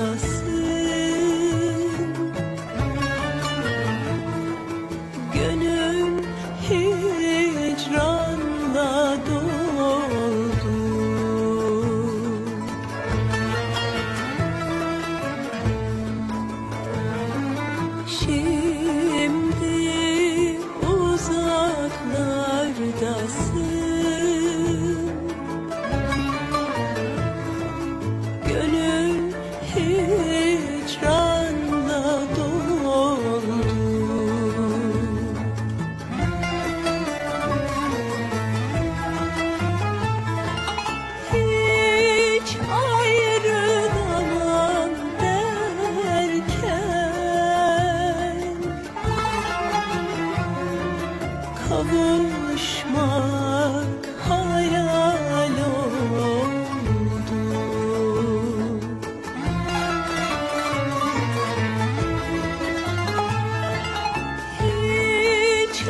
los buluşmak hayal oldu. Hiç